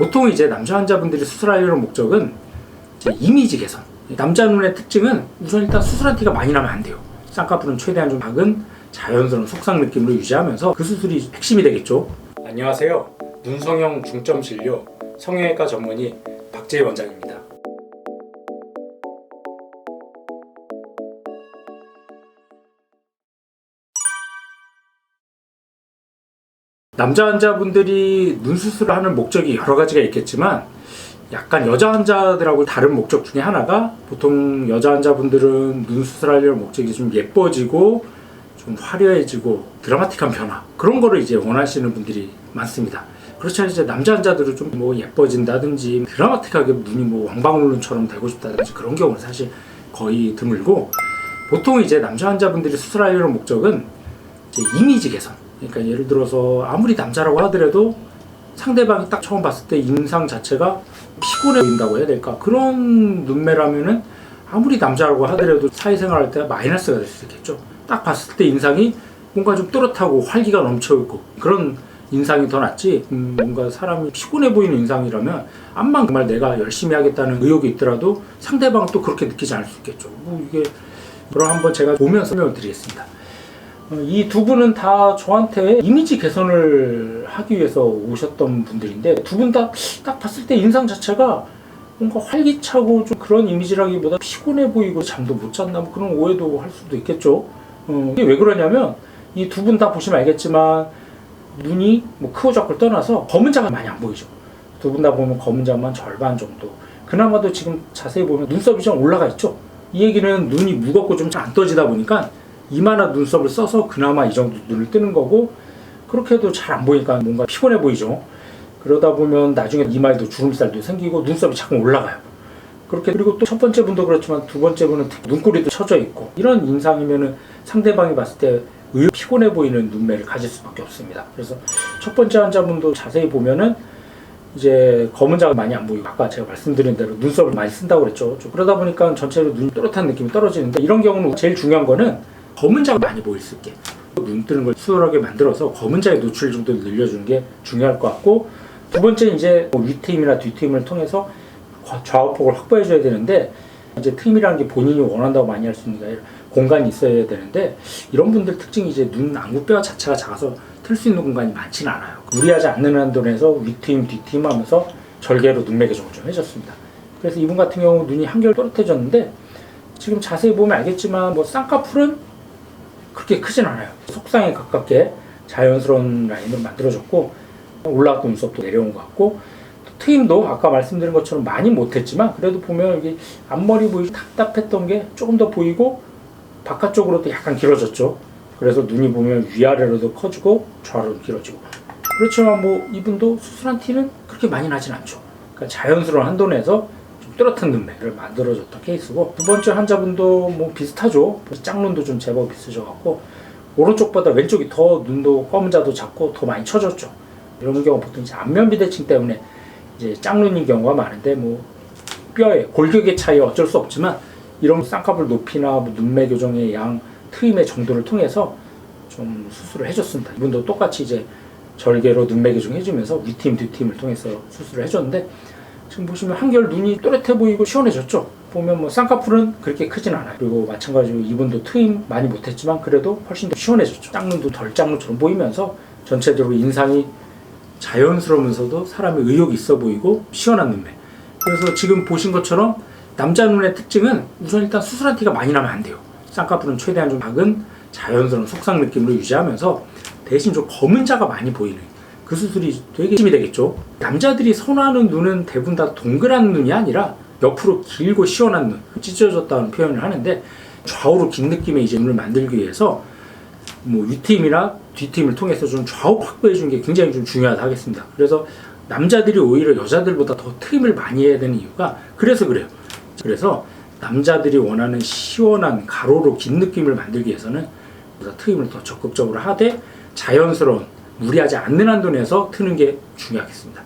보통 이제 남자 환자분들이 수술하려는 목적은 이미지 개선. 남자 눈의 특징은 우선 일단 수술한 티가 많이 나면 안 돼요. 쌍꺼풀은 최대한 좀 작은 자연스러운 속상 느낌으로 유지하면서 그 수술이 핵심이 되겠죠. 안녕하세요. 눈성형 중점 진료 성형외과 전문의 박재희 원장입니다. 남자 환자분들이 눈 수술을 하는 목적이 여러 가지가 있겠지만 약간 여자 환자들하고 다른 목적 중에 하나가 보통 여자 환자분들은 눈 수술하려는 목적이 좀 예뻐지고 좀 화려해지고 드라마틱한 변화 그런 거를 이제 원하시는 분들이 많습니다. 그렇지 이제 남자 환자들은 좀 뭐 예뻐진다든지 드라마틱하게 눈이 뭐 왕방울눈처럼 되고 싶다든지 그런 경우는 사실 거의 드물고 보통 이제 남자 환자분들이 수술하려는 목적은 이미지 개선. 그러니까 예를 들어서 아무리 남자라고 하더라도 상대방이 딱 처음 봤을 때 인상 자체가 피곤해 보인다고 해야 될까 그런 눈매라면은 아무리 남자라고 하더라도 사회생활 할 때 마이너스가 될 수 있겠죠. 딱 봤을 때 인상이 뭔가 좀 또렷하고 활기가 넘쳐 있고 그런 인상이 더 낫지 음, 뭔가 사람이 피곤해 보이는 인상이라면 암만 정말 내가 열심히 하겠다는 의욕이 있더라도 상대방은 또 그렇게 느끼지 않을 수 있겠죠. 뭐 이게 그럼 한번 제가 보면서 설명을 드리겠습니다. 이 두 분은 다 저한테 이미지 개선을 하기 위해서 오셨던 분들인데 두 분 다 딱 봤을 때 인상 자체가 뭔가 활기차고 좀 그런 이미지라기보다 피곤해 보이고 잠도 못 잤나 뭐 그런 오해도 할 수도 있겠죠. 어, 이게 왜 그러냐면 이 두 분 다 보시면 알겠지만 눈이 뭐 크고 작고를 떠나서 검은 자가 많이 안 보이죠. 두 분 다 보면 검은 자만 절반 정도. 그나마도 지금 자세히 보면 눈썹이 좀 올라가 있죠. 이 얘기는 눈이 무겁고 좀 안 떠지다 보니까 이만한 눈썹을 써서 그나마 이 정도 눈을 뜨는 거고 그렇게 해도 잘 안 보이니까 뭔가 피곤해 보이죠. 그러다 보면 나중에 이마에도 주름살도 생기고 눈썹이 자꾸 올라가요. 그렇게 그리고 또 첫 번째 분도 그렇지만 두 번째 분은 눈꼬리도 처져 있고 이런 인상이면은 상대방이 봤을 때 의 피곤해 보이는 눈매를 가질 수밖에 없습니다. 그래서 첫 번째 환자분도 자세히 보면은 이제 검은 자가 많이 안 보이고 아까 제가 말씀드린 대로 눈썹을 많이 쓴다고 그랬죠. 좀 그러다 보니까 전체로 눈이 또렷한 느낌이 떨어지는데 이런 경우는 제일 중요한 거는 검은 자가 많이 보일 수 있게 눈 뜨는 걸 수월하게 만들어서 검은 자의 노출 정도를 늘려주는 게 중요할 것 같고 두 번째 이제 뭐 윗트임이나 뒤트임을 통해서 좌우폭을 확보해 줘야 되는데 이제 트임이라는 게 본인이 원한다고 많이 할 수 있는 게 아니라 공간이 있어야 되는데 이런 분들 특징이 이제 눈 안구뼈 자체가 작아서 틀 수 있는 공간이 많지는 않아요. 무리하지 않는 한도에서 윗트임 뒤트임 하면서 절개로 눈매 교정을 좀 해줬습니다. 그래서 이분 같은 경우 눈이 한결 또렷해졌는데 지금 자세히 보면 알겠지만 뭐 쌍꺼풀은 그렇게 크진 않아요. 속상에 가깝게 자연스러운 라인을 만들어줬고 올라갔던 눈썹도 내려온 것 같고 또 트임도 아까 말씀드린 것처럼 많이 못했지만 그래도 보면 여기 앞머리 보이기 답답했던 게 조금 더 보이고 바깥쪽으로도 약간 길어졌죠. 그래서 눈이 보면 위아래로도 커지고 좌우로 길어지고 그렇지만 뭐 이분도 수술한 티는 그렇게 많이 나진 않죠. 그러니까 자연스러운 한도 내에서 좀 또렷한 눈매를 만들어줬던 케이스고 두 번째 환자분도 뭐 비슷하죠. 짝눈도 좀 제법 있으셔갖고 오른쪽보다 왼쪽이 더 눈도 검은 자도 작고 더 많이 처졌죠. 이런 경우 보통 이제 안면 비대칭 때문에 이제 짝눈인 경우가 많은데 뭐 뼈의 골격의 차이 어쩔 수 없지만 이런 쌍꺼풀 높이나 뭐 눈매 교정의 양 트임의 정도를 통해서 좀 수술을 해줬습니다. 이분도 똑같이 이제 절개로 눈매 교정 해주면서 윗팀 뒤팀을 통해서 수술을 해줬는데 지금 보시면 한결 눈이 또렷해 보이고 시원해졌죠. 보면 뭐 쌍꺼풀은 그렇게 크진 않아요. 그리고 마찬가지로 이분도 트임 많이 못했지만 그래도 훨씬 더 시원해졌죠. 짝눈도 덜 짝눈처럼 보이면서 전체적으로 인상이 자연스러우면서도 사람의 의욕이 있어 보이고 시원한 눈매. 그래서 지금 보신 것처럼 남자 눈의 특징은 우선 일단 수술한 티가 많이 나면 안 돼요. 쌍꺼풀은 최대한 좀 작은 자연스러운 속상 느낌으로 유지하면서 대신 좀 검은 자가 많이 보이는 그 수술이 되게 힘이 되겠죠. 남자들이 선호하는 눈은 대부분 다 동그란 눈이 아니라 옆으로 길고 시원한 눈, 찢어졌다는 표현을 하는데 좌우로 긴 느낌의 이제 눈을 만들기 위해서 뭐 윗팀이나 뒷팀을 통해서 좀 좌우 확보해 주는 게 굉장히 좀 중요하다 하겠습니다. 그래서 남자들이 오히려 여자들보다 더 트림을 많이 해야 되는 이유가 그래서 그래요. 그래서 남자들이 원하는 시원한 가로로 긴 느낌을 만들기 위해서는 트임을 더 적극적으로 하되 자연스러운 무리하지 않는 한도 내에서 트는 게 중요하겠습니다.